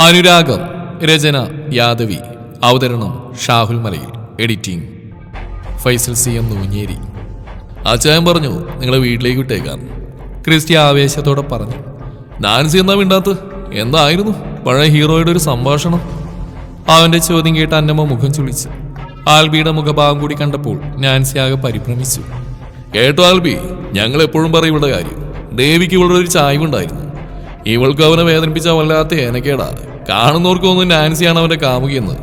അനുരാഗം രചന യാദവി അവതരണം Shahul Malayil editing Faisal C M Noonjeri. അച്ചായൻ പറഞ്ഞു നിങ്ങളെ വീട്ടിലേക്ക് വിട്ടേക്കാം. ക്രിസ്റ്റി ആവേശത്തോടെ പറഞ്ഞു നാൻസി എന്നാ മിണ്ടാത്ത്? എന്തായിരുന്നു? പഴയ ഹീറോയുടെ ഒരു സംഭാഷണം. അവന്റെ ചോദ്യം കേട്ട് അന്നമ്മ മുഖം ചുളിച്ചു. ആൽബിയുടെ മുഖഭാവം കൂടി കണ്ടപ്പോൾ നാൻസി ആകെ പരിഭ്രമിച്ചു. കേട്ടോ ആൽബി ഞങ്ങൾ എപ്പോഴും പറയും ഇവളുടെ കാര്യം. ദേവിക്ക് ഇവളുടെ ഒരു ചായ്വുണ്ടായിരുന്നു. ഇവൾക്ക് അവനെ വേദനിപ്പിച്ച വല്ലാത്ത ഏനക്കേടാ കാണുന്നവർക്കൊന്നും നാൻസിയാണ് അവന്റെ കാമുകിയെന്ന്.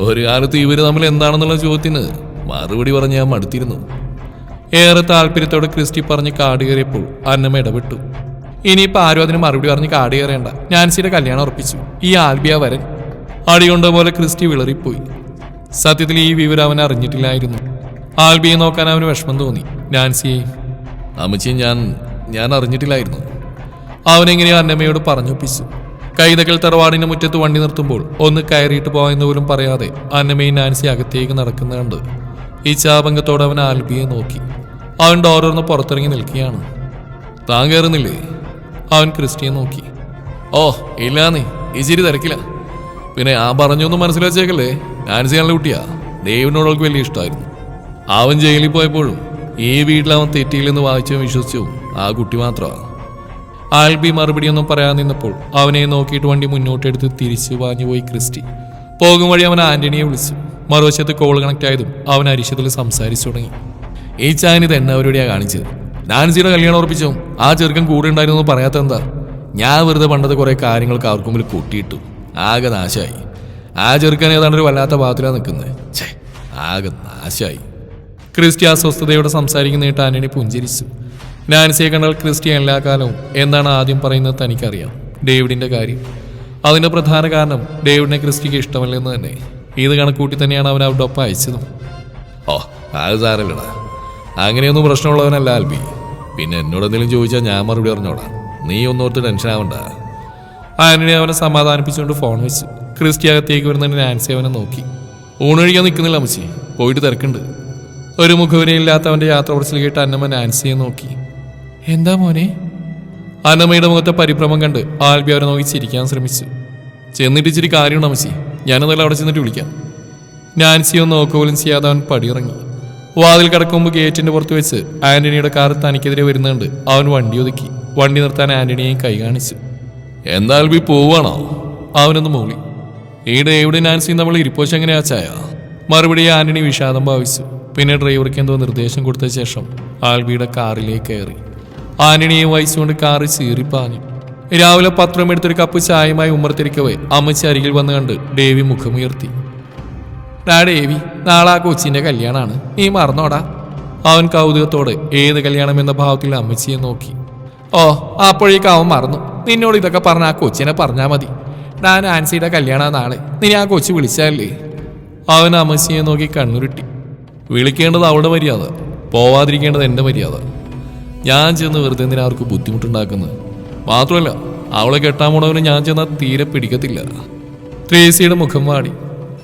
ഒരു കാലത്ത് ഇവർ തമ്മിൽ എന്താണെന്നുള്ള ചോദ്യത്തിന് മറുപടി പറഞ്ഞ് ഞാൻ മടുത്തിരുന്നു. ഏറെ താല്പര്യത്തോടെ ക്രിസ്റ്റി പറഞ്ഞ് കാട് കയറിയപ്പോൾ അന്നമ്മ ഇടപെട്ടു. ഇനിയിപ്പോൾ ആരും അതിന് മറുപടി പറഞ്ഞ് കാട് കയറേണ്ട. നാൻസിയുടെ കല്യാണം ഉറപ്പിച്ചു. ഈ ആൽബിയ വരൻ. അടികൊണ്ട പോലെ ക്രിസ്റ്റി വിളറിപ്പോയി. സത്യത്തിൽ ഈ വിവരം അവൻ അറിഞ്ഞിട്ടില്ലായിരുന്നു. ആൽബിയെ നോക്കാൻ അവന് വിഷമം തോന്നി. നാൻസിയെ അമ്മച്ചിയെ ഞാൻ ഞാൻ അറിഞ്ഞിട്ടില്ലായിരുന്നു. അവനെങ്ങനെയോ അന്നമ്മയോട് പറഞ്ഞൊപ്പിച്ചു. കൈതകൾ തറവാടിന്റെ മുറ്റത്ത് വണ്ടി നിർത്തുമ്പോൾ ഒന്ന് കയറിയിട്ട് പോയെന്ന് പോലും പറയാതെ അന്നമയും നാൻസി അകത്തേക്ക് നടക്കുന്ന കണ്ട് ഈ ചാപംഗത്തോടെ അവൻ ആൽബിയെ നോക്കി. അവൻ ഡോറൊന്ന് പുറത്തിറങ്ങി നിൽക്കുകയാണ്. താൻ കയറുന്നില്ലേ? അവൻ ക്രിസ്റ്റിയെ നോക്കി. ഓ ഇല്ലാന്നേ ഇച്ചിരി തിരക്കില്ല പിന്നെ ആ പറഞ്ഞൊന്നും മനസ്സിലാച്ചേക്കല്ലേ? നാൻസി നല്ല കുട്ടിയാ. ദൈവനോട് അവൾക്ക് വലിയ ഇഷ്ടമായിരുന്നു. അവൻ ജയിലിൽ പോയപ്പോഴും ഈ വീട്ടിൽ അവൻ തെറ്റിയില്ലെന്ന് വായിച്ചും വിശ്വസിച്ചും. ആ കുട്ടി മാത്രമാണ് ആൽബി മറുപടിയൊന്നും പറയാൻ നിന്നപ്പോൾ അവനെ നോക്കിയിട്ട് വണ്ടി മുന്നോട്ടെടുത്ത് തിരിച്ചു വാഞ്ഞുപോയി ക്രിസ്റ്റി. പോകും വഴി അവൻ ആന്റണിയെ വിളിച്ചു. മറുവശത്ത് കോൾ കണക്ട് ആയതും അവൻ അരിശത്തിൽ സംസാരിച്ചു തുടങ്ങി. ഈ ചായൻ ഇത് എന്നെ അവരോടെയാ കാണിച്ചത്? നാൻസിയുടെ കല്യാണം ഉറപ്പിച്ചോ? ആ ചെറുക്കൻ കൂടെ ഉണ്ടായിരുന്നു പറയാത്ത എന്താ? ഞാൻ വെറുതെ പണ്ടത്തെ കുറെ കാര്യങ്ങൾക്ക് അവർക്ക് മുമ്പിൽ കൂട്ടിയിട്ടു. ആകെ നാശമായി ആ ചെറുക്കൻ ഏതാണ്ട് ഒരു വല്ലാത്ത ഭാഗത്തിലാ നിൽക്കുന്നത് ആകെ നാശമായി ക്രിസ്റ്റി അസ്വസ്ഥതയോടെ സംസാരിക്കുന്നതായിട്ട് ആന്റണി പുഞ്ചിരിച്ചു. നാൻസിയെ കണ്ടാൽ ക്രിസ്റ്റിയൻ എല്ലാ കാലവും എന്നാണ് ആദ്യം പറയുന്നത് തനിക്കറിയാം. ഡേവിഡിന്റെ കാര്യം. അതിന്റെ പ്രധാന കാരണം ഡേവിഡിനെ ക്രിസ്റ്റിക്ക് ഇഷ്ടമല്ലെന്ന് തന്നെ. ഇത് കണക്കൂട്ടി തന്നെയാണ് അവൻ അവിടെ ഒപ്പം അയച്ചതും. ഓ അത് സാരല്ലടാ അങ്ങനെയൊന്നും പ്രശ്നമുള്ളവനല്ല ആൽബി. പിന്നെ എന്നോട് എന്തെങ്കിലും ചോദിച്ചാൽ ഞാൻ മറുപടി പറഞ്ഞോടാ നീ ഒന്നോർത്ത് ടെൻഷൻ ആവണ്ട. ആന്റണി അവനെ സമാധാനിപ്പിച്ചുകൊണ്ട് ഫോൺ വെച്ചു ക്രിസ്റ്റി അകത്തേക്ക് വരുന്നതിന് നാൻസി അവനെ നോക്കി. ഊണൊഴിക്കാൻ നിൽക്കുന്നില്ല അമ്മച്ചി. പോയിട്ട് തിരക്കുണ്ട്. ഒരു മുഖവരയില്ലാത്ത അവന്റെ യാത്ര കുറച്ചിൽ കേട്ട് അന്നമ്മ നാൻസിയെ നോക്കി. എന്താ മോനെ? അനമ്മയുടെ മുഖത്തെ പരിഭ്രമം കണ്ട് ആൽബി അവരെ നോക്കി ചിരിക്കാൻ ശ്രമിച്ചു. ചെന്നിട്ട് ഇച്ചിരി കാര്യമുണ്ട് അമ്മച്ചി? ഞാനതെല്ലാം അവിടെ ചെന്നിട്ട് വിളിക്കാം. നാൻസിയോ ഒന്ന് നോക്കുപോലും ചെയ്യാതെ അവൻ പടിയിറങ്ങി. വാതിൽ കടക്കുമ്പോൾ ഗേറ്റിന്റെ പുറത്ത് വെച്ച് ആന്റണിയുടെ കാർ തനിക്കെതിരെ വരുന്നുണ്ട്. അവൻ വണ്ടി ഒതുക്കി. വണ്ടി നിർത്താൻ ആന്റണിയെയും കൈ കാണിച്ചു. എന്താ ആൽബി പോവാണോ? അവനൊന്ന് മൂളി. ഈ ഡേവിഡ് നാൻസിയും നമ്മൾ ഇരിപ്പോച്ച് എങ്ങനെയാ ചായ? മറുപടി ആന്റണി വിഷാദം ഭാവിച്ചു. പിന്നെ ഡ്രൈവർക്ക് എന്തോ നിർദ്ദേശം കൊടുത്ത ശേഷം ആൽബിയുടെ കാറിലേക്ക് കയറി. ആന്റണിയെ വഹിച്ചുകൊണ്ട് കാറ് ചീറിപ്പാഞ്ഞു രാവിലെ പത്രം എടുത്തൊരു കപ്പ് ചായയുമായി ഉമ്മർത്തിരിക്കവേ അമ്മച്ചി അരികിൽ വന്ന് കണ്ട് ദേവി മുഖമുയർത്തി. ഡാ ദേവി നാളെ ആ കൊച്ചിന്റെ കല്യാണമാണ് നീ മറന്നോടാ. അവൻ കൗതുകത്തോടെ ഏത് കല്യാണം എന്ന ഭാവത്തിൽ അമ്മച്ചിയെ നോക്കി. ഓ അപ്പോഴേക്കും അവൻ മറന്നു. നിന്നോട് ഇതൊക്കെ പറഞ്ഞ ആ കൊച്ചിനെ പറഞ്ഞാൽ മതി. ഞാൻ ആൻസിയുടെ കല്യാണ നാളെ. നീ ആ കൊച്ചു വിളിച്ചാലേ അവൻ അമ്മച്ചിയെ നോക്കി കണ്ണുരുട്ടി. വിളിക്കേണ്ടത് അവളുടെ മര്യാദ. പോവാതിരിക്കേണ്ടത് എന്റെ മര്യാദ. ഞാൻ ചെന്ന് വെറുതെ എന്തിനാ അവർക്ക് ബുദ്ധിമുട്ടുണ്ടാക്കുന്നത്? മാത്രമല്ല അവളെ കെട്ടാൻ പോണവന് ഞാൻ ചെന്നാൽ തീരെ പിടിക്കത്തില്ല. ത്രേസിയുടെ മുഖം വാടി.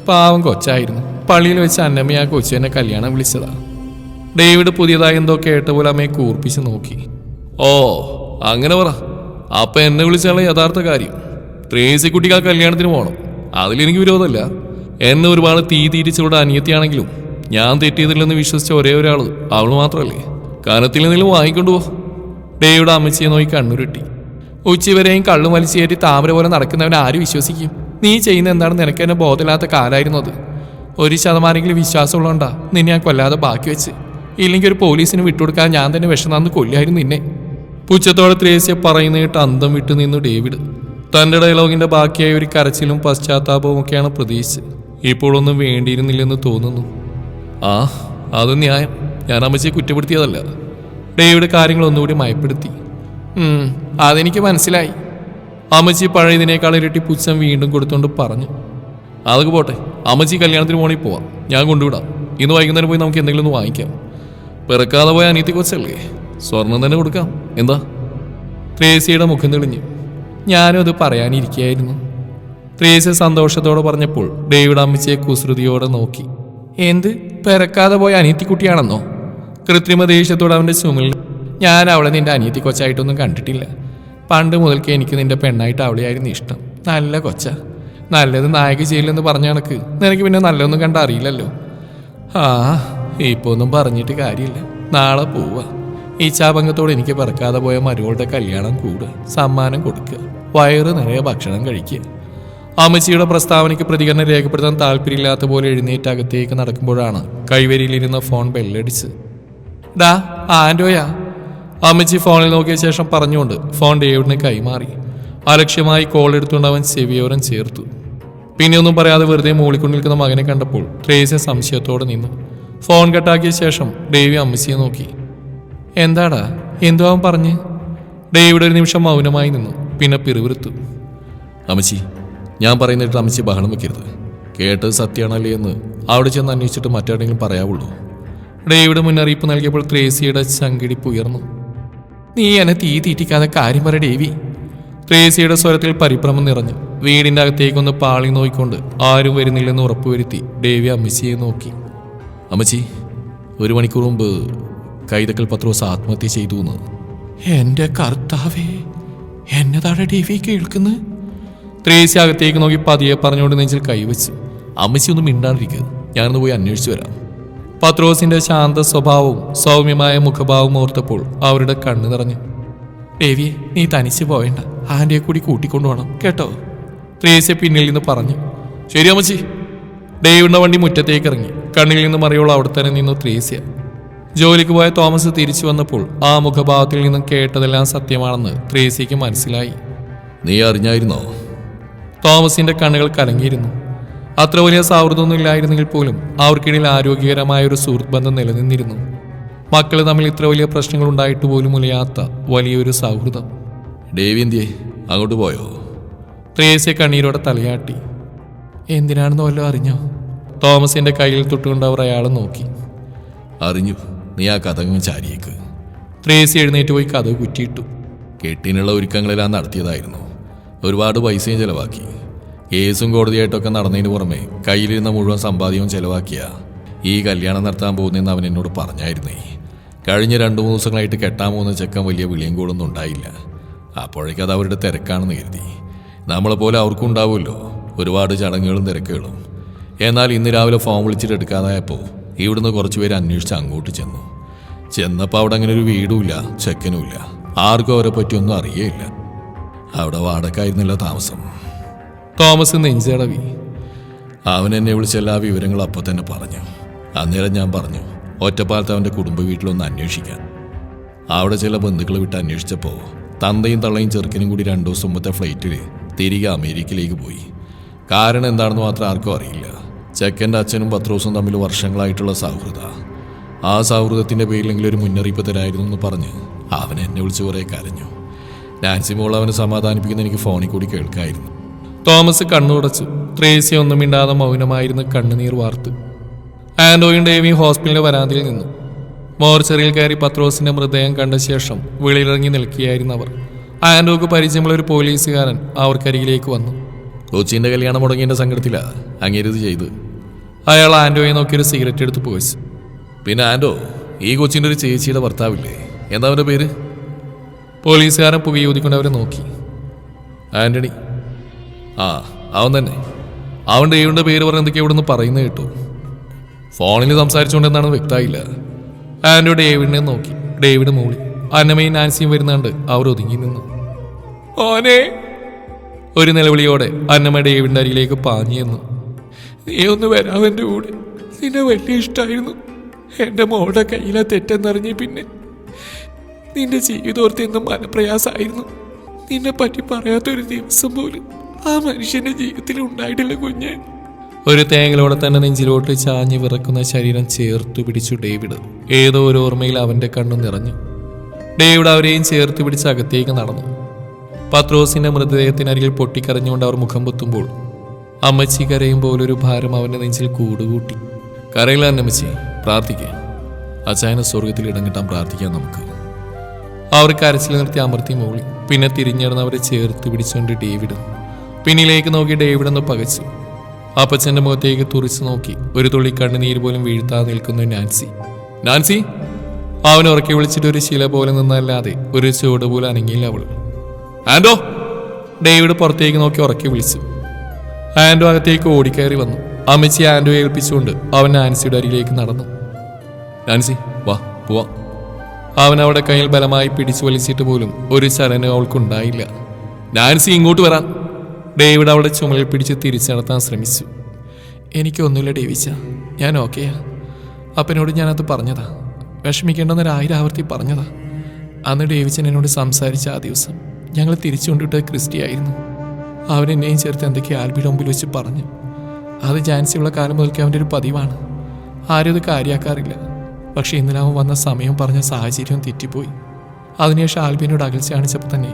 പാവം കൊച്ചായിരുന്നു. പള്ളിയിൽ വെച്ച് അന്നമ്മ ആ കൊച്ചു എന്നെ കല്യാണം വിളിച്ചതാ. ഡേവിഡ് പുതിയതായി എന്തോ കേട്ട പോലെ അമ്മയെ കൂർപ്പിച്ച് നോക്കി. ഓ അങ്ങനെ പറ. അപ്പൊ എന്നെ വിളിച്ചാണ് യഥാർത്ഥ കാര്യം. ത്രേസി കുട്ടിക്ക് ആ കല്യാണത്തിന് പോകണം അതിലെനിക്ക് വിരോധമല്ല. എന്നെ ഒരുപാട് തീ തീരിച്ചവളുടെ അനിയത്തിയാണെങ്കിലും ഞാൻ തെറ്റിയതില്ലെന്ന് വിശ്വസിച്ച ഒരേ ഒരാൾ അവൾ മാത്രമല്ലേ കനത്തിൽ എന്തെങ്കിലും വാങ്ങിക്കൊണ്ടു പോ. ഡേയുടെ അമ്മച്ചിയെ നോക്കി കണ്ണുരുട്ടി. ഉച്ചവരെയും കള്ളു വലിച്ചേറ്റി താമര പോലെ നടക്കുന്നവനെ ആര് വിശ്വസിക്കും? നീ ചെയ്യുന്ന എന്താണെന്ന് നിനക്ക് എന്നെ ബോധമില്ലാത്ത കാലായിരുന്നു അത്? ഒരു ശതമാനെങ്കിലും വിശ്വാസമുള്ളതുകൊണ്ടാ നിന്നെ ഞാൻ കൊല്ലാതെ ബാക്കി വെച്ച്. ഇല്ലെങ്കിൽ ഒരു പോലീസിന് വിട്ടുകൊടുക്കാൻ ഞാൻ തന്നെ വിഷന്നാന്ന് കൊല്ലായിരുന്നു നിന്നെ. പുച്ഛത്തോടെ ത്രേസ്യ പറയുന്നേട്ട് അന്തം വിട്ടു നിന്നു ഡേവിഡ്. തന്റെ ഡയലോഗിന്റെ ബാക്കിയായ ഒരു കരച്ചിലും പശ്ചാത്താപവും ഒക്കെയാണ് പ്രതീക്ഷിച്ചത്. ഇപ്പോഴൊന്നും വേണ്ടിയിരുന്നില്ലെന്ന് തോന്നുന്നു. ആ അത് ന്യായം. ഞാൻ അമ്മച്ചിയെ കുറ്റപ്പെടുത്തിയതല്ല. ഡേവിഡ് കാര്യങ്ങൾ ഒന്നുകൂടി മയപ്പെടുത്തി അതെനിക്ക് മനസ്സിലായി. അമ്മച്ചി പഴയതിനേക്കാൾ ഇരട്ടി പുച്ഛം വീണ്ടും കൊടുത്തുകൊണ്ട് പറഞ്ഞു. അതൊക്കെ പോട്ടെ അമ്മച്ചി കല്യാണത്തിന് പോണി പോവാം. ഞാൻ കൊണ്ടുവിടാം. ഇന്ന് വൈകുന്നേരം പോയി നമുക്ക് എന്തെങ്കിലും ഒന്ന് വാങ്ങിക്കാം. പിറക്കാതെ പോയ അനീതി കൊച്ചല്ലേ? സ്വർണം തന്നെ കൊടുക്കാം. എന്താ? ത്രേസിയുടെ മുഖം തെളിഞ്ഞു. ഞാനും അത് പറയാനിരിക്കുകയായിരുന്നു ത്രേസ്യ സന്തോഷത്തോടെ പറഞ്ഞപ്പോൾ ഡേവിഡ് അമ്മച്ചിയെ കുസൃതിയോടെ നോക്കി. എന്ത്? പിറക്കാതെ പോയ അനിയത്തിക്കുട്ടിയാണെന്നോ കൃത്രിമ ദേഷ്യത്തോടെ അവന്റെ ചുമലിൽ ഞാൻ അവളെ നിന്റെ അനിയത്തി കൊച്ചായിട്ടൊന്നും കണ്ടിട്ടില്ല. പണ്ട് മുതൽക്കേ എനിക്ക് നിന്റെ പെണ്ണായിട്ട് അവളെയായിരുന്നു ഇഷ്ടം. നല്ല കൊച്ച. നല്ലത് നായക ചെയ്യില്ലെന്ന് പറഞ്ഞ കണക്ക് നിനക്ക് പിന്നെ നല്ലതൊന്നും കണ്ട അറിയില്ലല്ലോ. ആ ഇപ്പോൾ ഒന്നും പറഞ്ഞിട്ട് കാര്യമില്ല. നാളെ പോവുക ഈ ചാപംഗത്തോട് എനിക്ക് പിറക്കാതെ പോയ മരുവളുടെ കല്യാണം കൂടുക സമ്മാനം കൊടുക്കുക വയറ് നിറയെ ഭക്ഷണം കഴിക്കുക. അമ്മച്ചിയുടെ പ്രസ്താവനയ്ക്ക് പ്രതികരണം രേഖപ്പെടുത്താൻ താല്പര്യമില്ലാത്ത പോലെ എഴുന്നേറ്റ് അകത്തേക്ക് നടക്കുമ്പോഴാണ് കൈവരിയിലിരുന്ന ഫോൺ ബെല്ലടിച്ച് ഡാ ആൻഡോയാ അമ്മച്ചി ഫോണിൽ നോക്കിയ ശേഷം പറഞ്ഞുകൊണ്ട് ഫോൺ ഡേവിഡിന് കൈമാറി. അലക്ഷ്യമായി കോൾ എടുത്തുകൊണ്ട് അവൻ ചെവിയോരം ചേർത്തു. പിന്നെ ഒന്നും പറയാതെ വെറുതെ മൂളിക്കൊണ്ട് നിൽക്കുന്ന മകനെ കണ്ടപ്പോൾ ട്രേസ സംശയത്തോടെ നിന്നു. ഫോൺ കട്ടാക്കിയ ശേഷം ഡേവി അമ്മച്ചിയെ നോക്കി. എന്താടാ? എന്തോ അവൻ പറഞ്ഞ്? ഡേവിഡ് ഒരു നിമിഷം മൗനമായി നിന്നു പിന്നെ പിറുവിരുത്തു അമ്മച്ചി ഞാൻ പറയുന്നിട്ട് അമ്മച്ചി ബഹളം വെക്കരുത്. കേട്ടത് സത്യമാണല്ലേ എന്ന് അവിടെ ചെന്ന് അന്വേഷിച്ചിട്ട് മറ്റാരെങ്കിലും പറയാവുള്ളൂ. ഡേവിഡ് മുന്നറിയിപ്പ് നൽകിയപ്പോൾ ത്രേസിയുടെ ചങ്കിടിപ്പ് ഉയർന്നു. നീ എന്നെ തീ തീറ്റിക്കാതെ കാര്യം പറ ഡേവി. ത്രേസിയുടെ സ്വരത്തിൽ പരിഭ്രമം നിറഞ്ഞു. വീടിന്റെ അകത്തേക്കൊന്ന് പാളി നോക്കിക്കൊണ്ട് ആരും വരുന്നില്ലെന്ന് ഉറപ്പുവരുത്തി ഡേവി അമ്മച്ചിയെ നോക്കി. അമ്മച്ചി ഒരു മണിക്കൂർ മുമ്പ് കൈതക്കൽ പത്രോസ് ആത്മഹത്യ ചെയ്തു എന്ന് എന്റെ കർത്താവേ എന്നതാണ് ഡേവി കേൾക്കുന്നത് ത്രേസി അകത്തേക്ക് നോക്കി പതിയെ പറഞ്ഞുകൊണ്ട് നെഞ്ചിൽ കൈവച്ച് അമ്മച്ചി ഒന്നും മിണ്ടാണ്ടിരിക്കുക ഞാനൊന്ന് പോയി അന്വേഷിച്ചു വരാം. പത്രോസിന്റെ ശാന്ത സ്വഭാവവും സൗമ്യമായ മുഖഭാവവും ഓർത്തപ്പോൾ അവരുടെ കണ്ണു നിറഞ്ഞു. ദേവി നീ തനിച്ച് പോവേണ്ട. ആന്റിയെ കൂടി കൂട്ടിക്കൊണ്ടുപോകണം കേട്ടോ? ത്രേസ്യ പിന്നിൽ നിന്ന് പറഞ്ഞു. ശരി അമ്മച്ചി. ഡേവിഡിന്റെ വണ്ടി മുറ്റത്തേക്ക് ഇറങ്ങി. കണ്ണിൽ നിന്ന് മറിയോളം അവിടെ തന്നെ നിന്നു ത്രേസ്യ. ജോലിക്ക് പോയ തോമസ് തിരിച്ചു വന്നപ്പോൾ ആ മുഖഭാവത്തിൽ നിന്നും കേട്ടതെല്ലാം സത്യമാണെന്ന് ത്രേസ്യയ്ക്ക് മനസ്സിലായി. നീ അറിഞ്ഞായിരുന്നോ? തോമസിന്റെ കണ്ണുകൾ കലങ്ങിയിരുന്നു. അത്ര വലിയ സൗഹൃദമൊന്നും ഇല്ലായിരുന്നെങ്കിൽ പോലും അവർക്കിടയിൽ ആരോഗ്യകരമായ ഒരു സുഹൃത്ത് ബന്ധം നിലനിന്നിരുന്നു. മക്കൾ തമ്മിൽ ഇത്ര വലിയ പ്രശ്നങ്ങൾ ഉണ്ടായിട്ട് പോലും ഉലയാത്ത വലിയൊരു സൗഹൃദം. ഡേവി അങ്ങോട്ട് പോയോ? ത്രേസ്യ കണ്ണീരോടെ തലയാട്ടി. എന്തിനാണെന്ന് വല്ലതും അറിഞ്ഞോ? തോമസിന്റെ കയ്യിൽ തൊട്ടുകൊണ്ട് അവർ അയാളെ നോക്കി. അറിഞ്ഞു. നീ ആ കഥകം ചാരിയേക്ക്. ത്രേസി എഴുന്നേറ്റ് പോയി കഥ കുറ്റിയിട്ടു. കെട്ടിനുള്ള ഒരുക്കങ്ങളെല്ലാം നടത്തിയതായിരുന്നു. ഒരുപാട് പൈസയും ചെലവാക്കി. കേസും കോടതിയായിട്ടൊക്കെ നടന്നതിന് പുറമെ കയ്യിലിരുന്ന മുഴുവൻ സമ്പാദ്യവും ചെലവാക്കിയ ഈ കല്യാണം നടത്താൻ പോകുന്നതെന്ന് അവൻ എന്നോട് പറഞ്ഞായിരുന്നേ. കഴിഞ്ഞ രണ്ടു മൂന്ന് ദിവസങ്ങളായിട്ട് കെട്ടാൻ പോകുന്ന ചെക്കൻ വലിയ വിളിയും കൂടൊന്നും ഉണ്ടായില്ല. അപ്പോഴേക്കും അത് അവരുടെ തിരക്കാണെന്ന് കരുതി. നമ്മളെപ്പോലെ അവർക്കും ഉണ്ടാവുമല്ലോ. ഒരുപാട് ചടങ്ങുകളും തിരക്കുകളും. എന്നാൽ ഇന്ന് രാവിലെ ഫോം വിളിച്ചിട്ട് എടുക്കാതായപ്പോൾ ഇവിടുന്ന് കുറച്ചുപേർ അന്വേഷിച്ച് അങ്ങോട്ട് ചെന്നു. ചെന്നപ്പോൾ അവിടെ അങ്ങനെ ഒരു വീടുമില്ല ചെക്കനുമില്ല. ആർക്കും അവരെ പറ്റിയൊന്നും അറിയേയില്ല. അവിടെ വാടക്കായിരുന്നില്ല താമസം. തോമസ് നെഞ്ചടവി അവൻ എന്നെ വിളിച്ച എല്ലാ വിവരങ്ങളും അപ്പോൾ തന്നെ പറഞ്ഞു. അന്നേരം ഞാൻ പറഞ്ഞു ഒറ്റപ്പാലത്ത് അവന്റെ കുടുംബ വീട്ടിലൊന്ന് അന്വേഷിക്കാൻ അവിടെ ചില ബന്ധുക്കൾ വിട്ട് അന്വേഷിച്ചപ്പോൾ തന്തയും തള്ളയും ചെറുക്കനും കൂടി രണ്ടു ദിവസം മുമ്പത്തെ ഫ്ലൈറ്റിൽ തിരികെ അമേരിക്കയിലേക്ക് പോയി. കാരണം എന്താണെന്ന് മാത്രം ആർക്കും അറിയില്ല. ചെക്കന്റെ അച്ഛനും പത്രോസും തമ്മിൽ വർഷങ്ങളായിട്ടുള്ള സൗഹൃദ. ആ സൗഹൃദത്തിന്റെ പേരിലെങ്കിലും ഒരു മുന്നറിയിപ്പ് തരായിരുന്നു എന്ന് പറഞ്ഞ് അവൻ എന്നെ വിളിച്ച് കുറേ കരഞ്ഞു. നാൻസി മോൾ അവനെ സമാധാനിപ്പിക്കുന്ന എനിക്ക് ഫോണിൽ കൂടി കേൾക്കായിരുന്നു. തോമസ് കണ്ണുടച്ചു ട്രേസി ഒന്നും മിണ്ടാതെ മൗനമായിരുന്ന് കണ്ണുനീർ വാർത്തു. ആൻഡോയും ഡേവിയും ഹോസ്പിറ്റലിന്റെ വരാതിൽ നിന്നു. മോർച്ചറിയിൽ കയറി പത്രോസിന്റെ മൃതദേഹം കണ്ട ശേഷം വെളിയിലിറങ്ങി നിൽക്കുകയായിരുന്നു അവർ. ആൻഡോക്ക് പരിചയമുള്ള ഒരു പോലീസുകാരൻ അവർക്കരികിലേക്ക് വന്നു. കൊച്ചിന്റെ കല്യാണം മുടങ്ങിയതിന്റെ സങ്കടത്തിലാ അങ്ങേരിത് ചെയ്തു. അയാൾ ആൻഡോയെ നോക്കി ഒരു സിഗരറ്റ് എടുത്ത് പോയിച്ചു പിന്നെ ആൻഡോ ഈ കൊച്ചിന്റെ ഒരു ചേച്ചിയുടെ ഭർത്താവില്ലേ? എന്താ അവന്റെ പേര്? പോലീസുകാരൻ പുകയൂതിക്കൊണ്ട് അവരെ നോക്കി. ആന്റണി ആ അവൻ തന്നെ. അവൻ ഡേവിഡിന്റെ പേര് പറഞ്ഞ എന്തൊക്കെയാ ഇവിടെ നിന്ന് പറയുന്നത് കേട്ടു. ഫോണിൽ സംസാരിച്ചുകൊണ്ടെന്നാണ് വ്യക്തമായില്ല. ആൻഡോ ഡേവിഡിനെ നോക്കി. ഡേവിഡ് മൂളി. അന്നമ്മയും നാൻസിയും വരുന്നുണ്ട് അവർ ഒതുങ്ങി നിന്നു. ഓനെ ഒരു നിലവിളിയോടെ അന്നമ്മ ഡേവിഡിന്റെ അരികിലേക്ക് പാഞ്ഞു ചെന്നു. നീ ഒന്ന് വരാമെന്റെ കൂടെ. നിന്നെ വലിയ ഇഷ്ടമായിരുന്നു എന്റെ മോളുടെ കയ്യിലെ തെറ്റെന്നറിഞ്ഞ് പിന്നെ. നിന്റെ ജീവിതോർത്ത് എന്നും മനപ്രയാസമായിരുന്നു. നിന്നെ പറ്റി പറയാത്തൊരു ദിവസം പോലും ആ മനുഷ്യന്റെ ജീവിതത്തിൽ ഉണ്ടായിട്ടില്ല കുഞ്ഞ്. ഒരു തേങ്ങലോടെ തന്നെ നെഞ്ചിലോട്ട് ചാഞ്ഞു വിറക്കുന്ന ശരീരം ചേർത്തു പിടിച്ചു ഡേവിഡ്. ഏതോ ഒരു ഓർമ്മയിൽ അവന്റെ കണ്ണു നിറഞ്ഞു. ഡേവിഡ് അവരെയും ചേർത്ത് പിടിച്ച് അകത്തേക്ക് നടന്നു. പത്രോസിന്റെ മൃതദേഹത്തിനരികിൽ പൊട്ടിക്കരഞ്ഞുകൊണ്ട് അവർ മുഖം പൊത്തുമ്പോൾ അമ്മച്ചി കരയുമ്പോൾ ഒരു ഭാരം അവന്റെ നെഞ്ചിൽ കൂടുകൂട്ടി. കരയില്ല അന്നമ്മച്ചി പ്രാർത്ഥിക്കുക അച്ചായന സ്വർഗത്തിൽ ഇടം കിട്ടാൻ പ്രാർത്ഥിക്കാം നമുക്ക്. അവർ കരച്ചിൽ നിർത്തി അമർത്തി മൂളി. പിന്നെ തിരിഞ്ഞിടന്ന് അവരെ ചേർത്ത് പിടിച്ചുകൊണ്ട് ഡേവിഡ് പിന്നിലേക്ക് നോക്കി ഡേവിഡ് ഒന്ന് പകച്ചു. അപ്പച്ചന്റെ മുഖത്തേക്ക് തുറിച്ചു നോക്കി ഒരു തുള്ളി കണ്ണുനീര് പോലും വീഴ്ത്താതെ നിൽക്കുന്നു നാൻസി. നാൻസി അവൻ ഉറക്കി വിളിച്ചിട്ട് ഒരു ശില പോലെ നിന്നല്ലാതെ ഒരു ചുവട് പോലെ അനങ്ങിയില്ല അവൾ ആൻഡോ ഡേവിഡ് പുറത്തേക്ക് നോക്കി ഉറക്കി വിളിച്ചു. ആൻഡോ അകത്തേക്ക് ഓടിക്കയറി വന്നു. അമ്മച്ചി ആൻഡോ ഏൽപ്പിച്ചുകൊണ്ട് അവൻ നാൻസിയുടെ അരികിലേക്ക് നടന്നു. നാൻസി വാ പോവാ. അവൻ അവിടെ കയ്യിൽ ബലമായി പിടിച്ചു വലിച്ചിട്ട് പോലും ഒരു ചലനം അവൾക്കുണ്ടായില്ല. നാൻസി ഇങ്ങോട്ട് വരാൻ ഡേവിഡ് അവളുടെ ചുമലിൽ പിടിച്ച് തിരിച്ചു നടത്താൻ ശ്രമിച്ചു. എനിക്കൊന്നുമില്ല ഡേവിച്ച. ഞാൻ ഓക്കെയാ അപ്പനോട് ഞാനത് പറഞ്ഞതാ. വിഷമിക്കേണ്ടെന്നൊരു ആയിരം ആവർത്തി പറഞ്ഞതാ. അന്ന് ഡേവിച്ചൻ എന്നോട് സംസാരിച്ച ആ ദിവസം ഞങ്ങൾ തിരിച്ചു കൊണ്ടിട്ട് ക്രിസ്റ്റിയായിരുന്നു അവൻ എന്നെയും ചേർത്ത് എന്തൊക്കെ ആൽബിയുടെ മുമ്പിൽ വെച്ച് പറഞ്ഞു. അത് ജാൻസിയുള്ള കാലം മുതൽക്ക് അവന്റെ ഒരു പതിവാണ്. ആരും അത് കാര്യാക്കാറില്ല. പക്ഷേ ഇന്നലെ അവൻ വന്ന സമയം പറഞ്ഞ സാഹചര്യം തെറ്റിപ്പോയി. അതിനുശേഷം ആൽബിനോട് അകൽച്ച കാണിച്ചപ്പോൾ തന്നെ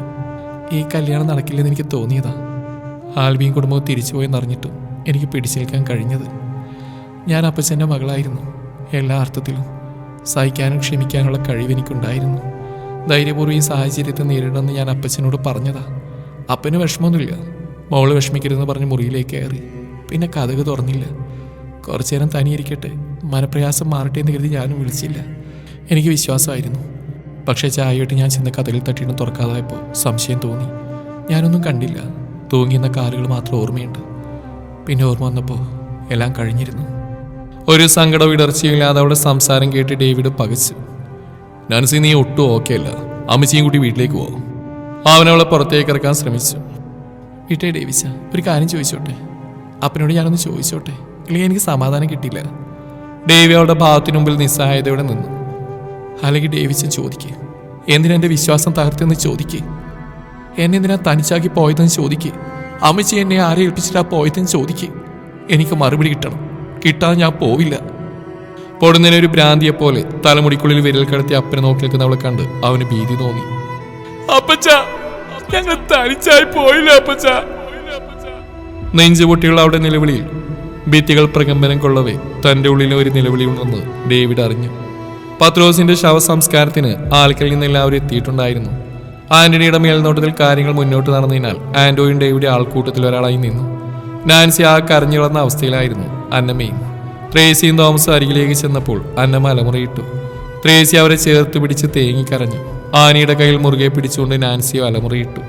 ഈ കല്യാണം നടക്കില്ലെന്ന് എനിക്ക് തോന്നിയതാ. ആൽബിയും കുടുംബവും തിരിച്ചുപോയെന്നറിഞ്ഞിട്ടും എനിക്ക് പിടിച്ചേൽക്കാൻ കഴിഞ്ഞത്. ഞാൻ അപ്പച്ചന്റെ മകളായിരുന്നു. എല്ലാ അർത്ഥത്തിലും സഹിക്കാനും ക്ഷമിക്കാനുള്ള കഴിവ് എനിക്കുണ്ടായിരുന്നു. ധൈര്യപൂർവം ഈ സാഹചര്യത്തെ നേരിടണമെന്ന് ഞാൻ അപ്പച്ചനോട് പറഞ്ഞതാ. അപ്പന് വിഷമമൊന്നുമില്ല. മോൾ വിഷമിക്കരുതെന്ന് പറഞ്ഞ് മുറിയിലേക്ക് കയറി. പിന്നെ കഥക് തുറന്നില്ല. കുറച്ചു നേരം തനിയിരിക്കട്ടെ. മനപ്രയാസം മാറട്ടെ എന്ന് കരുതി ഞാനും വിളിച്ചില്ല. എനിക്ക് വിശ്വാസമായിരുന്നു. പക്ഷേ ചായയിട്ട് ഞാൻ ചെന്ന കഥകൾ തട്ടിയിട്ട് തുറക്കാതായപ്പോൾ സംശയം തോന്നി. ഞാനൊന്നും കണ്ടില്ല. തൂങ്ങിയുന്ന കാലുകൾ മാത്രം ഓർമ്മയുണ്ട്. പിന്നെ ഓർമ്മ വന്നപ്പോൾ എല്ലാം കഴിഞ്ഞിരുന്നു. ഒരു സങ്കടവും ഇടർച്ചയില്ലാതെ അവളുടെ സംസാരം കേട്ട് ഡേവിഡ് പകച്ചു. നാൻസി നീ ഒട്ടും ഓക്കെ അല്ല. അമ്മച്ചിയും കൂടി വീട്ടിലേക്ക് പോകും അവൻ അവളെ പുറത്തേക്ക് ഇറക്കാൻ ശ്രമിച്ചു. വീട്ടേ ഡേവിച്ച ഒരു കാര്യം ചോദിച്ചോട്ടെ? അപ്പനോട് ഞാനൊന്ന് ചോദിച്ചോട്ടെ? ഇല്ലെങ്കിൽ എനിക്ക് സമാധാനം കിട്ടിയില്ല. ഡേവി അവളുടെ ഭാവത്തിനു മുമ്പിൽ നിസ്സഹായതയോടെ നിന്നു. അല്ലെങ്കിൽ ഡേവിച്ച ചോദിക്കേ. എന്തിനെന്റെ വിശ്വാസം തകർത്തെന്ന് ചോദിക്കേ. എന്നെ എന്തിനാ തനിച്ചാക്കി പോയതെന്ന് ചോദിക്കേ? അമ്മച്ചി എന്നെ ആരെ ഏൽപ്പിച്ചിട്ടാ പോയതെന്ന് ചോദിക്കേ? എനിക്ക് മറുപടി കിട്ടണം. കിട്ടാതെ ഞാൻ പോവില്ല. പൊടുന്നതിനെ ഒരു ഭ്രാന്തിയെ പോലെ തലമുടിക്കുള്ളിൽ വിരൽ കടത്തി അപ്പനെ നോക്കി നിൽക്കുന്നവളെ കണ്ട് അവന് ഭീതി തോന്നി. അപ്പച്ച ഞങ്ങൾ തനിച്ചായി പോയില്ല അപ്പച്ച. നെഞ്ചുപൊട്ടിയുള്ള അവിടെ നിലവിളിയിൽ ഭിത്തികൾ പ്രകമ്പനം കൊള്ളവേ തന്റെ ഉള്ളിൽ ഒരു നിലവിളി ഉണ്ടെന്ന് ഡേവിഡ് അറിഞ്ഞു. പത്രോസിന്റെ ശവസംസ്കാരത്തിന് ആൽക്കലിൽ നിന്ന് എല്ലാവരും എത്തിയിട്ടുണ്ടായിരുന്നു. ആന്റണിയുടെ മേൽനോട്ടത്തിൽ കാര്യങ്ങൾ മുന്നോട്ട് നടന്നതിനാൽ ആന്റോയും ഡേവിഡ് ആൾക്കൂട്ടത്തിൽ ഒരാളായി നിന്നു. നാൻസി ആ കരഞ്ഞിളർന്ന അവസ്ഥയിലായിരുന്നു അന്നമ്മയും ത്രേസിയും തോമസും അരികിലേക്ക് ചെന്നപ്പോൾ അന്ന അലമുറയിട്ടു. ത്രേസി അവരെ ചേർത്ത് പിടിച്ച് തേങ്ങിക്കരഞ്ഞു ആനിയുടെ കയ്യിൽ മുറുകെ പിടിച്ചുകൊണ്ട് നാൻസി അലമുറയിട്ടു.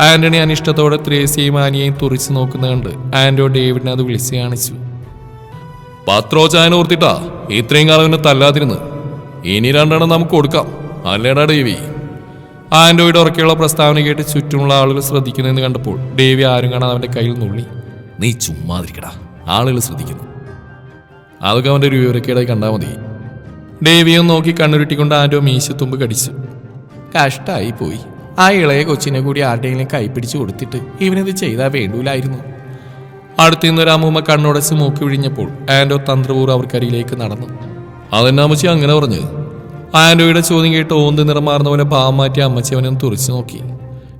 ആന്റണി അനിഷ്ടത്തോടെ ത്രേസിയും ആനിയെയും തുറിച്ചു നോക്കുന്ന കണ്ട് ആന്റോ ഡേവിഡിനെ അത് വിളിച്ചു കാണിച്ചു. പത്രോചായന ഓർത്തിട്ടാ ഇത്രയും കാലം എന്നെ തല്ലാതിരുന്ന്. ഇനി രണ്ടെണ്ണം നമുക്ക് കൊടുക്കാം. അല്ലേടാ ദേവി ആന്റോയുടെ ഉറക്കെയുള്ള പ്രസ്താവന കേട്ട് ചുറ്റുമുള്ള ആളുകൾ ശ്രദ്ധിക്കുന്നതെന്ന് കണ്ടപ്പോൾ ഡേവി ആരും കാണാൻ അവന്റെ കയ്യിൽ നുള്ളി നീ ചുമ്മാതിരിക്കടാ ആളുകൾ ശ്രദ്ധിക്കുന്നു. അതൊക്കെ അവന്റെ ഒരു വിവരക്കേടായി കണ്ടാൽ മതി. ദേവിയെ നോക്കി കണ്ണുരുട്ടിക്കൊണ്ട് ആൻഡ്രോ മീശത്തുമ്പ് കടിച്ചു. കഷ്ടായി പോയി ആ ഇളയ കൊച്ചിനെ കൂടി ആരുടെയെങ്കിലും കൈപ്പിടിച്ച് കൊടുത്തിട്ട് ഇവനിത് ചെയ്താൽ വേണ്ടൂലായിരുന്നു. അടുത്തുനിന്ന് ഒരു അമ്മൂമ്മ കണ്ണുടച്ച് മൂക്കി വിഴിഞ്ഞപ്പോൾ ആൻഡോ തന്ത്രപൂർവം അവർക്കരിയിലേക്ക് നടന്നു. അതെന്നാ അമ്മച്ചി അങ്ങനെ പറഞ്ഞു ആൻഡോയുടെ ചോദ്യം കേട്ട് ഓന്ത് നിറമാർന്നവനെ ഭാവം മാറ്റി അമ്മച്ചി അവനെ തുറച്ചു നോക്കി.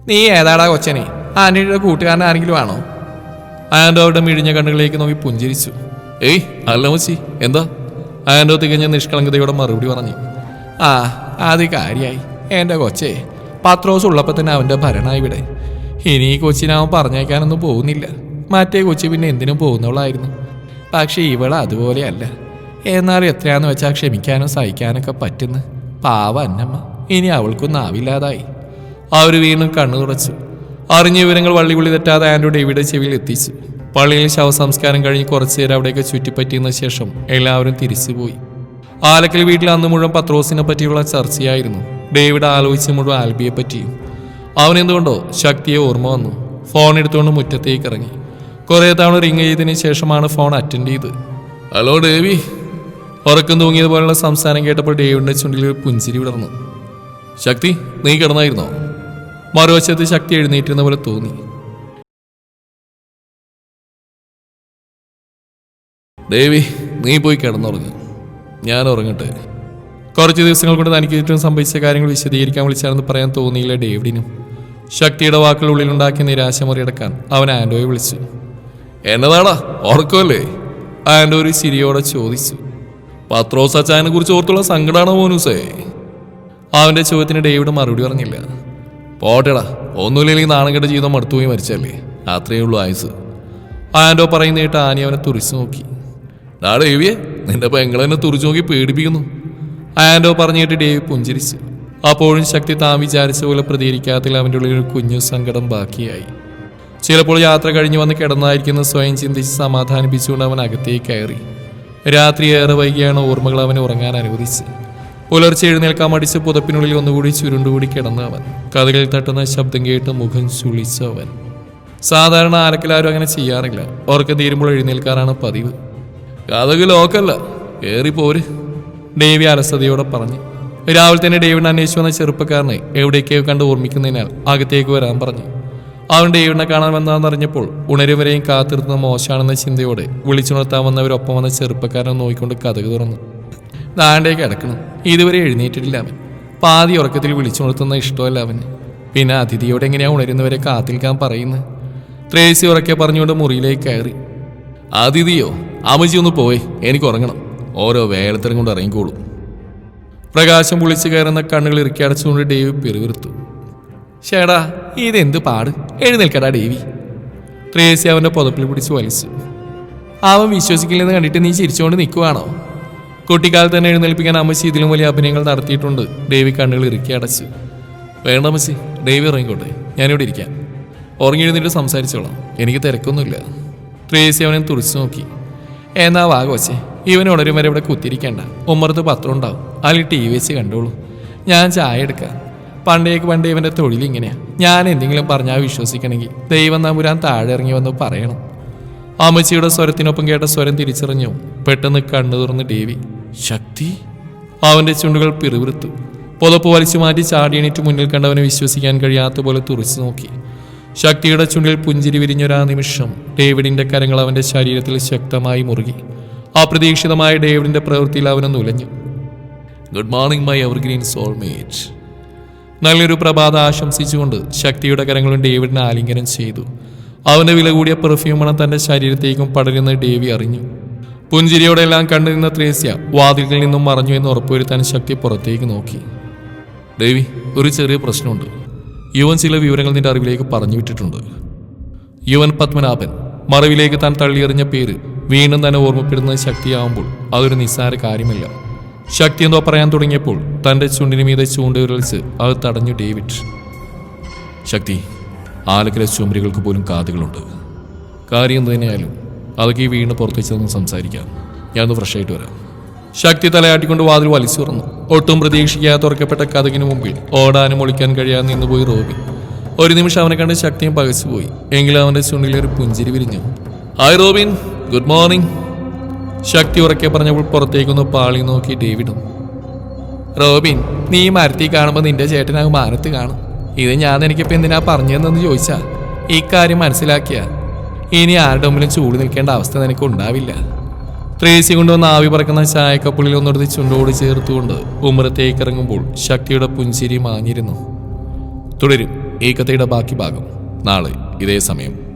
നീ ഏതാടാ കൊച്ചനെ? ആൻഡ്രോയുടെ കൂട്ടുകാരൻ ആരെങ്കിലും ആണോ? ആൻഡ്രോ അവരുടെ മിഴിഞ്ഞ കണ്ണുകളിലേക്ക് നോക്കി പുഞ്ചിരിച്ചു. ഏയ് അല്ല മച്ചി എന്താ? ആൻഡ്രോ തികഞ്ഞ നിഷ്കളങ്കതയോടെ മറുപടി പറഞ്ഞു. ആ അത് കാര്യായി. എന്റെ കൊച്ചേ പത്രോസ് ഉള്ളപ്പോൾ തന്നെ അവന്റെ ഭരണമായി ഇവിടെ ഇനി ഈ കൊച്ചിനാവൻ പറഞ്ഞേക്കാനൊന്നും പോകുന്നില്ല. മറ്റേ കൊച്ചി പിന്നെ എന്തിനും പോകുന്നവളായിരുന്നു. പക്ഷേ ഇവൾ അതുപോലെയല്ല. എന്നാലും എത്രയാന്ന് വെച്ചാൽ ക്ഷമിക്കാനും സഹിക്കാനൊക്കെ പറ്റുന്ന. പാവ അന്നമ്മ. ഇനി അവൾക്കൊന്നും ആവില്ലാതായി. അവർ വീണ്ടും കണ്ണു തുറച്ചു അറിഞ്ഞ വിവരങ്ങൾ വള്ളിപുള്ളി തെറ്റാതെ ആൻഡ്രോ ഡേവിഡ് ചെവിയിൽ എത്തിച്ചു. പള്ളിയിൽ ശവസംസ്കാരം കഴിഞ്ഞ് കുറച്ചു നേരം അവിടേക്ക് ചുറ്റിപ്പറ്റിയതിനു ശേഷം എല്ലാവരും തിരിച്ചുപോയി ആലക്കൽ വീട്ടിൽ അന്ന് മുഴുവൻ പത്രോസിനെ പറ്റിയുള്ള ചർച്ചയായിരുന്നു. ഡേവിഡ് ആലോചിച്ച് മുഴുവൻ ആൽബിയെ പറ്റിയും. അവൻ എന്തുകൊണ്ടോ ശക്തിയെ ഓർമ്മ വന്നു. ഫോൺ എടുത്തുകൊണ്ട് മുറ്റത്തേക്ക് ഇറങ്ങി. കുറേ തവണ റിങ് ചെയ്തതിന് ശേഷമാണ് ഫോൺ അറ്റൻഡ് ചെയ്ത് ഹലോ ഡേവി. ഉറക്കം തൂങ്ങിയതുപോലുള്ള സംസാരം കേട്ടപ്പോൾ ഡേവിഡിന്റെ ചുണ്ടിൽ ഒരു പുഞ്ചിരി വിടർന്നു. ശക്തി നീ കിടന്നായിരുന്നോ? മറുവശത്ത് ശക്തി എഴുന്നേറ്റിരുന്ന പോലെ തോന്നി. ദേവി നീ പോയി കിടന്നുറങ്ങ്. ഞാൻ ഉറങ്ങട്ടെ. കുറച്ച് ദിവസങ്ങൾ കൊണ്ട് തനിക്ക് ചുറ്റും സംഭവിച്ച കാര്യങ്ങൾ വിശദീകരിക്കാൻ വിളിച്ചാണെന്ന് പറയാൻ തോന്നിയില്ല ഡേവിഡിനും. ശക്തിയുടെ വാക്കുകൾ ഉള്ളിലുണ്ടാക്കിയ നിരാശ മുറിയടക്കാൻ അവൻ ആൻഡോയെ വിളിച്ചു. എന്നതാടാ ഉറക്കമല്ലേ? ആൻഡോ ഒരു ചിരിയോടെ ചോദിച്ചു. പത്രോസ് അച്ചായനെ കുറിച്ച് ഓർത്തുള്ള സങ്കടമാണോ മോനൂസേ? അവന്റെ ചോദ്യത്തിന് ഡേവിഡ് മറുപടി പറഞ്ഞില്ല. പോട്ടേടാ ഒന്നുമില്ലെങ്കിൽ നാണം കെട്ട ജീവിതം മടുത്തു പോയി മരിച്ചല്ലേ? അത്രയേ ഉള്ളൂ ആയുസ്. ആൻഡോ പറയുന്ന കേട്ട് ആനി അവനെ തുറിച്ചു നോക്കി. ഡാ ഡേവിയെ നിന്റെ പെങ്ങളെന്നെ തുറിച്ചു നോക്കി പേടിപ്പിക്കുന്നു. ആൻഡോ പറഞ്ഞിട്ട് ഡേവി പുഞ്ചിരിച്ചു. അപ്പോഴും ശക്തി താൻ വിചാരിച്ച പോലെ പ്രതികരിക്കാത്തിൽ അവന്റെ ഉള്ളിൽ ഒരു കുഞ്ഞു സങ്കടം ബാക്കിയായി. ചിലപ്പോൾ യാത്ര കഴിഞ്ഞു വന്ന് കിടന്നായിരിക്കുന്ന സ്വയം ചിന്തിച്ച് സമാധാനിപ്പിച്ചുകൊണ്ട് അവൻ അകത്തേക്ക് കയറി. രാത്രി ഏറെ വൈകിയാണ് ഓർമ്മകൾ അവനെ ഉറങ്ങാൻ അനുവദിച്ചത്. പുലർച്ചെ എഴുന്നേൽക്കാൻ മടിച്ച് പുതപ്പിനുള്ളിൽ ഒന്നുകൂടി ചുരുണ്ടുകൂടി കിടന്ന അവൻ. കഥകളിൽ തട്ടുന്ന ശബ്ദം കേട്ട് മുഖം ചുളിച്ച അവൻ. സാധാരണ ആരക്കലാരും അങ്ങനെ ചെയ്യാറില്ല. ഉറക്കം തീരുമ്പോൾ എഴുന്നേൽക്കാറാണ് പതിവ്. കഥക് ലോക്കല്ല. കയറി പോര്. ഡേവി അലസതയോടെ പറഞ്ഞു. രാവിലെ തന്നെ ഡേവിഡ് അന്വേഷിച്ചു വന്ന ചെറുപ്പക്കാരനെ എവിടേക്കോ കണ്ട് ഓർമ്മിക്കുന്നതിനാൽ അകത്തേക്ക് വരാൻ പറഞ്ഞു. അവൻ ഡേവിഡിനെ കാണാൻ വന്നതെന്നറിഞ്ഞപ്പോൾ ഉണരുവരെയും കാത്തിരുന്ന മോശമാണെന്ന ചിന്തയോടെ വിളിച്ചുണർത്താൻ വന്നവരൊപ്പം വന്ന ചെറുപ്പക്കാരനെ നോക്കിക്കൊണ്ട് കഥക് തുറന്നു. ദാണ്ടേക്ക് കിടക്കണം. ഇതുവരെ എഴുന്നേറ്റിട്ടില്ല അവൻ. പാതി ഉറക്കത്തിൽ വിളിച്ചുണർത്തുന്ന ഇഷ്ടമല്ല അവന്. പിന്നെ അതിഥിയോട് എങ്ങനെയാ ഉണരുന്നവരെ കാത്തിരിക്കാൻ പറയുന്നത് ത്രേസി ഉറക്കെ പറഞ്ഞുകൊണ്ട് മുറിയിലേക്ക് കയറി. അതിഥിയോ അമ്മച്ചി ഒന്ന് പോയി. എനിക്ക് ഉറങ്ങണം. ഓരോ വേലത്തരം കൊണ്ട് ഇറങ്ങിക്കോളും. പ്രകാശം പൊളിച്ചു കയറുന്ന കണ്ണുകൾ ഇറുക്കി അടച്ചുകൊണ്ട് ഡേവി പെരുവിറുത്തു ചേടാ ഇതെന്ത് പാട്? എഴുന്നേൽക്കടാ ഡേവി ത്രേസി അവന്റെ പുതപ്പിൽ പിടിച്ച് വലിച്ചു. അവൻ വിശ്വസിക്കില്ലെന്ന് കണ്ടിട്ട് നീ ചിരിച്ചുകൊണ്ട് നിൽക്കുവാണോ കുട്ടിക്കാലത്ത് തന്നെ എഴുന്നേൽപ്പിക്കാൻ അമ്മച്ചി ഇതിലും വലിയ അഭിനയങ്ങൾ നടത്തിയിട്ടുണ്ട്. ദേവി കണ്ണുകൾ ഇറുക്കി അടച്ചു. വേണ്ട അമ്മച്ചി. ദേവി ഇറങ്ങിക്കോട്ടെ. ഞാനിവിടെ ഇരിക്കാം. ഉറങ്ങി എഴുന്നേറ്റ് സംസാരിച്ചോളാം. എനിക്ക് തിരക്കൊന്നുമില്ല. ത്രേസി അവനെ തുറച്ചു നോക്കി. എന്നാ വാ കൊച്ചേ. ഇവൻ ഉണരും വരെ ഇവിടെ കുത്തിരിക്കേണ്ട ഉമ്മറത്ത് പത്രം ഉണ്ടാവും. അതിൽ ടി വി വെച്ച് കണ്ടോളൂ. ഞാൻ ചായ എടുക്കാം. പണ്ടേക്ക് പണ്ടേ ഇവന്റെ തൊഴിൽ ഇങ്ങനെയാ. ഞാൻ എന്തെങ്കിലും പറഞ്ഞാൽ വിശ്വസിക്കണമെങ്കിൽ ദൈവം നമ്പുരാൻ താഴെ ഇറങ്ങി വന്ന് പറയണം. അമ്മച്ചിയുടെ സ്വരത്തിനൊപ്പം കേട്ട സ്വരം തിരിച്ചറിഞ്ഞു. പെട്ടെന്ന് കണ്ണു തുറന്ന് ദേവി ശക്തി? അവന്റെ ചുണ്ടുകൾ പിറുവിറുത്തു പുതപ്പ് വലിച്ചു മാറ്റി ചാടിയണിറ്റ് മുന്നിൽ കണ്ടവനെ വിശ്വസിക്കാൻ കഴിയാത്ത പോലെ തുറച്ചു നോക്കി. ശക്തിയുടെ ചുണ്ടിൽ പുഞ്ചിരി വിരിഞ്ഞൊരാ നിമിഷം ഡേവിഡിന്റെ കരങ്ങൾ അവന്റെ ശരീരത്തിൽ ശക്തമായി മുറുകി. അപ്രതീക്ഷിതമായ ഡേവിഡിന്റെ പ്രവൃത്തിയിൽ അവനൊന്നുലഞ്ഞു good morning my evergreen soulmate. നല്ലൊരു പ്രഭാത ആശംസിച്ചുകൊണ്ട് ശക്തിയുടെ കരങ്ങളും ഡേവിഡിനെ ആലിംഗനം ചെയ്തു. അവന്റെ വില കൂടിയ പെർഫ്യൂമണം തന്റെ ശരീരത്തേക്കും പടരുന്ന ഡേവി അറിഞ്ഞു. പുഞ്ചിരിയോടെ എല്ലാം കണ്ടുനിന്ന ത്രേസ്യ വാതിലിൽ നിന്നും മറഞ്ഞു എന്ന് ഉറപ്പുവരുത്താൻ ശക്തി പുറത്തേക്ക് നോക്കി. ദേവി ഒരു ചെറിയ പ്രശ്നമുണ്ട്. യുവൻ ചില വിവരങ്ങൾ നിന്റെ അറിവിലേക്ക് പറഞ്ഞു വിട്ടിട്ടുണ്ട്. യുവൻ പത്മനാഭൻ മറവിലേക്ക് താൻ തള്ളിയെറിഞ്ഞ പേര് വീണ്ടും തന്നെ ഓർമ്മപ്പെടുന്നത് ശക്തിയാവുമ്പോൾ അതൊരു നിസ്സാര കാര്യമല്ല. ശക്തി എന്തോ പറയാൻ തുടങ്ങിയപ്പോൾ തന്റെ ചുണ്ടിന് മീതെ ചൂണ്ടുവിരലിച്ച് അത് തടഞ്ഞു ഡേവിഡ്. ശക്തി ആലക്കര ചുമരികൾക്ക് പോലും കാതുകളുണ്ട്. കാര്യം തന്നെയായാലും അതൊക്കെ ഈ വീണ് പുറത്ത് വെച്ചതൊന്ന് സംസാരിക്കാം. ഞാനൊന്ന് ഫ്രഷ് ആയിട്ട് വരാം. ശക്തി തലയാട്ടിക്കൊണ്ട് വാതിൽ വലിച്ചു തുറന്നു. ഒട്ടും പ്രതീക്ഷിക്കാതെ തുറക്കപ്പെട്ട കഥകിന് മുമ്പിൽ ഓടാനും ഒളിക്കാൻ കഴിയാതെ നിന്നുപോയി റോബി ഒരു നിമിഷം അവനെ കണ്ട് ശക്തിയും പകച്ചുപോയി. എങ്കിലും അവന്റെ ചുണ്ടിലൊരു പുഞ്ചിരി വിരിഞ്ഞു. Hi Robin. Good morning. ശക്തി ഉറക്കെ പറഞ്ഞപ്പോൾ പുറത്തേക്കൊന്ന് പാളി നോക്കി ഡേവിഡും. റോബിൻ നീ മരത്തി കാണുമ്പോൾ നിന്റെ ചേട്ടനാകും മാനത്ത് കാണും. ഇത് ഞാൻ എനിക്കിപ്പോൾ എന്തിനാ പറഞ്ഞതെന്ന് ചോദിച്ചാ. ഈ കാര്യം മനസ്സിലാക്കിയ. ഇനി ആരുടെ മുമ്പിലും ചൂട് നിൽക്കേണ്ട അവസ്ഥ നിനക്ക് ഉണ്ടാവില്ല. ത്രേസി കൊണ്ടുവന്ന ആവി പറക്കുന്ന ചായക്കപ്പുള്ളിൽ ഒന്നെടുത്ത് ചുണ്ടോട് ചേർത്തുകൊണ്ട് ഉമ്മറത്തേക്ക് ഇറങ്ങുമ്പോൾ ശക്തിയുടെ പുഞ്ചിരി മാഞ്ഞിരുന്നു. തുടരും ഈ കഥയുടെ ബാക്കി ഭാഗം. നാളെ ഇതേ സമയം.